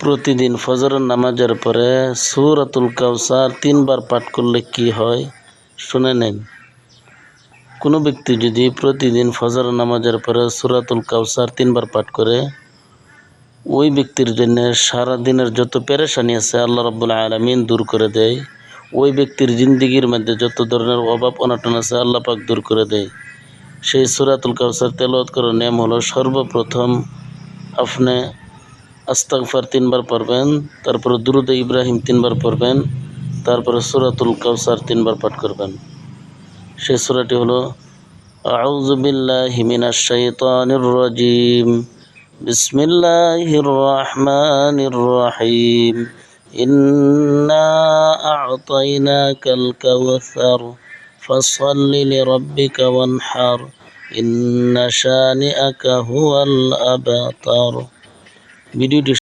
প্রতিদিন ফজরের নামাজের পরে সূরাতুল কাউসার তিনবার পাঠ করলে কি হয়? শুনে নেন। কোনো ব্যক্তি যদি প্রতিদিন ফজর নামাজের পরে সুরাতুল কাউসার তিনবার পাঠ করে, ওই ব্যক্তির জন্য সারা দিনের যত পেরেশানি আছে আল্লাহ রব্বুল আলমিন দূর করে দেয়। ওই ব্যক্তির জিন্দিগির মধ্যে যত ধরনের অভাব অনটন আছে আল্লাহ পাক দূর করে দেয়। সেই সুরাতুল কাউসার তেলাওয়াত করার নিয়ম হলো সর্বপ্রথম আপনি আস্তাগফার তিনবার পড়বেন, তারপরে দুরুদ ইব্রাহিম তিনবার পড়বেন, তারপরে সূরাতুল কাউসার তিনবার পাঠ করবেন। সেই সূরাটি হলো, আউযু বিল্লাহি মিনাশ শাইতানির রাজিম, বিসমিল্লাহির রহমানির রহিম, ইন্না আ'তাইনাকাল কাউসার ফাসাল্লি লিরাব্বিকা ওয়ানহার, ইন্না শানিআকা হুয়াল আবতার। ভিডিওটি